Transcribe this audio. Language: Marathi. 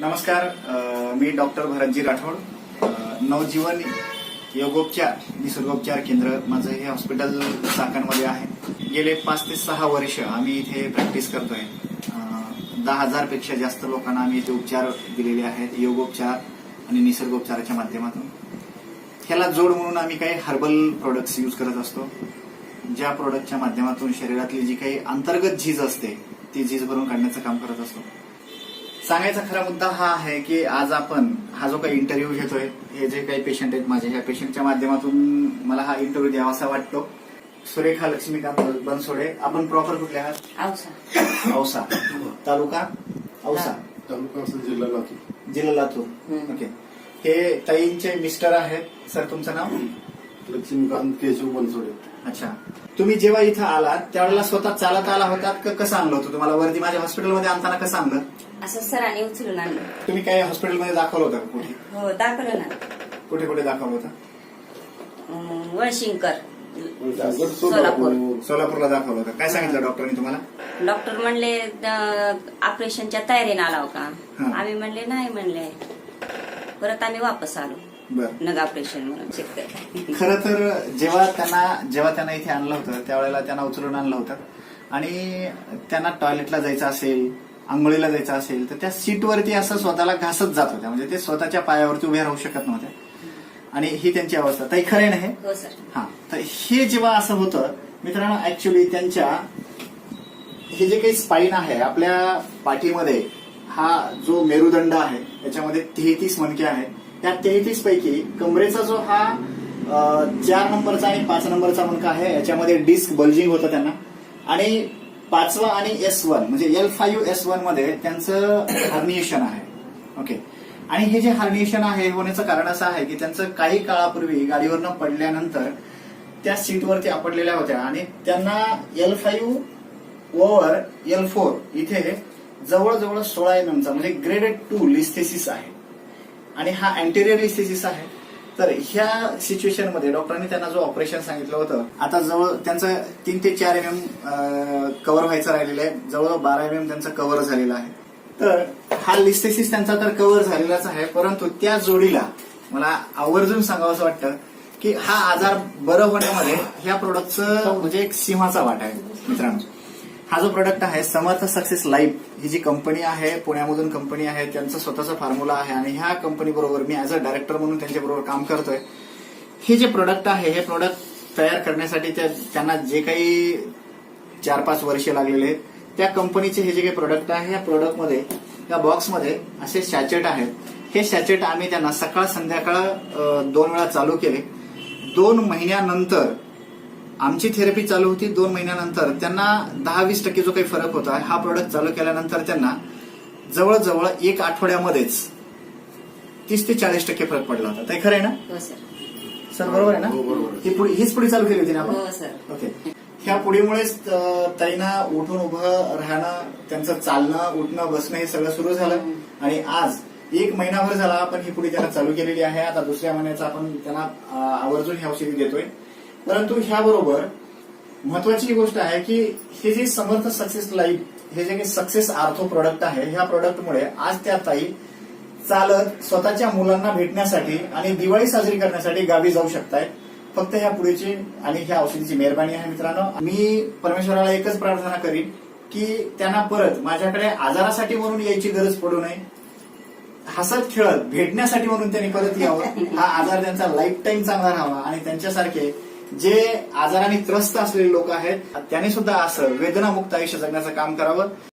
नमस्कार मी डॉक्टर भरतजी राठोड. नवजीवन योगोपचार निसर्गोपचार केंद्र माझं हे हॉस्पिटल चाकणमध्ये आहे. गेले पाच ते सहा वर्ष आम्ही इथे प्रॅक्टिस करतोय. दहा हजारपेक्षा जास्त लोकांना आम्ही इथे उपचार दिलेले आहेत योगोपचार आणि निसर्गोपचाराच्या माध्यमातून. ह्याला जोड म्हणून आम्ही काही हर्बल प्रोडक्ट्स यूज करत असतो ज्या प्रोडक्टच्या माध्यमातून शरीरातली जी काही अंतर्गत झीज असते ती झीज भरून काढण्याचं काम करत असतो. सांगायचा खरा मुद्दा हा आहे की आज आपण हा जो काही इंटरव्ह्यू घेतोय हे जे काही पेशंट आहेत माझे ह्या पेशंटच्या माध्यमातून मला हा इंटरव्ह्यू द्यावासा वाटतो. सुरेखा लक्ष्मीकांत बनसोडे आपण प्रॉपर कुठले आहात? औसा. औसा. तालुका? औसा. तालुका जिल्हा लातूर. जिल्हा लातूर. ओके. हे ताईंचे मिस्टर आहेत. सर तुमचं नाव? लक्ष्मीकांत केशव बनसोडे. अच्छा. तुम्ही जेव्हा इथं आलात त्यावेळेला स्वतः चालत आला होतात का? कसं आणलं होतं तुम्हाला? वरती माझ्या हॉस्पिटलमध्ये आणताना कसं आणलं? असं सरांनी उचलून आणलं. तुम्ही काही हॉस्पिटलमध्ये दाखवलं होतं का कुठे? हो दाखवलं ना. कुठे कुठे दाखवलं होतं? अं, वळशिंकर सोलापूर. सोलापूर. सोलापूरला दाखवलं होतं. काय सांगितलं डॉक्टरनी तुम्हाला? डॉक्टर म्हणले ऑपरेशनच्या तयारीने आला हो का? हा. आम्ही म्हणले नाही म्हणले. परत आम्ही वापस आलो. बरं. नग ऑपरेशन म्हणून शेतकरी खरं तर जेव्हा त्यांना जेव्हा त्यांना इथे आणलं होतं त्यावेळेला त्यांना उचलून आणलं होतं. आणि त्यांना टॉयलेटला जायचं असेल आंघोळीला जायचं असेल तर त्या सीटवरती असं स्वतःला घासत जात होत्या. म्हणजे ते स्वतःच्या पायावरती उभे राहू शकत नव्हत्या आणि ही त्यांची अवस्था. ताई खरं आहे ना हे? हो तर हे जेव्हा असं होतं मित्रांनो ऍक्च्युली त्यांच्या हे जे काही स्पाईन आहे आपल्या पाठीमध्ये हा जो मेरुदंड आहे त्याच्यामध्ये तेहतीस मणके आहेत. त्या तेहतीस पैकी कमरेचा जो हा चार नंबरचा आणि पाच नंबरचा मणका आहे याच्यामध्ये डिस्क बल्जिंग होतं त्यांना. आणि पाचवा आणि एस वन म्हणजे एल फाईव्ह एस वनमध्ये त्यांचं हर्निएशन आहे. ओके आणि हे जे हार्निएशन आहे होण्याचं कारण असं आहे की त्यांचं काही काळापूर्वी गाडीवरनं पडल्यानंतर त्या सीटवरती आपडलेल्या होत्या आणि त्यांना L five over L four इथे जवळजवळ सोळा एम एमचा म्हणजे ग्रेडेड टू लिस्थेसिस आहे. आणि हा अँटेरियर लिस्थेसिस आहे. तर ह्या सिच्युएशनमध्ये डॉक्टरांनी त्यांना जो ऑपरेशन सांगितलं होतं आता जवळ त्यांचं तीन ते चार एम एम कव्हर व्हायचं राहिलेलं आहे. जवळ बारा एम एम त्यांचं कव्हर झालेलं आहे. तर हा लिस्टेसिस त्यांचा तर कव्हर झालेलाच आहे परंतु त्या जोडीला मला आवर्जून सांगावं असं वाटतं की हा आजार बरं होण्यामध्ये ह्या प्रोडक्टचं म्हणजे एक सिंहाचा वाटा आहे मित्रांनो. हा जो प्रोडक्ट आहे समर्थ सक्सेस लाईफ ही जी कंपनी आहे पुण्यामधून कंपनी आहे त्यांचं स्वतःचा फॉर्म्युला आहे आणि ह्या कंपनी बरोबर मी ऍज अ डायरेक्टर म्हणून त्यांच्याबरोबर काम करतोय. हे जे प्रोडक्ट आहे हे प्रोडक्ट तयार करण्यासाठी त्या- त्यांना जे काही चार पाच वर्षे लागलेले आहेत त्या कंपनीचे हे जे काही प्रोडक्ट आहे या प्रोडक्टमध्ये या बॉक्समध्ये असे शॅचेट आहेत. हे शॅचेट आम्ही त्यांना सकाळ संध्याकाळ दोन वेळा चालू केले. दोन महिन्यानंतर आमची थेरपी चालू होती दोन महिन्यानंतर. त्यांना दहा वीस टक्के जो काही फरक होता हा प्रोडक्ट चालू केल्यानंतर त्यांना जवळजवळ एक आठवड्यामध्येच तीस ते चाळीस टक्के फरक पडला होता. ते खरं आहे ना? हो सर. सर बरोबर आहे ना? हो. ही हीच पुढी चालू केली होती ना आपण? हो सर. ओके. ह्या पुढीमुळेच ताईंना उठून उभं राहणं त्यांचं चालणं उठणं बसणं हे सगळं सुरू झालं. आणि आज एक महिनाभर झाला आपण ही पुढे त्यांना चालू केलेली आहे. आता दुसऱ्या महिन्याचा आपण त्यांना आवर्जून ही औषधी देतोय. परंतु ह्याबरोबर महत्वाची गोष्ट आहे की हे जे समर्थ सक्सेस लाईफ हे जे काही सक्सेस आर्थो प्रोडक्ट आहे ह्या प्रोडक्टमुळे आज त्या ताई चालत स्वतःच्या मुलांना भेटण्यासाठी आणि दिवाळी साजरी करण्यासाठी गावी जाऊ शकताय. फक्त ह्या पुढेची आणि ह्या औषधीची मेहरबानी आहे मित्रांनो. मी परमेश्वराला एकच प्रार्थना करीन की त्यांना परत माझ्याकडे आजारासाठी म्हणून यायची गरज पडू नये. हसत खेळत भेटण्यासाठी म्हणून त्यांनी परत यावं. हा आजार त्यांचा लाईफ टाईम चांगला राहावा आणि त्यांच्यासारखे जे आजाराने त्रस्त असलेले लोक आहेत त्यांनी सुद्धा असं वेदनामुक्त आयुष्य जगण्याचं काम करावं.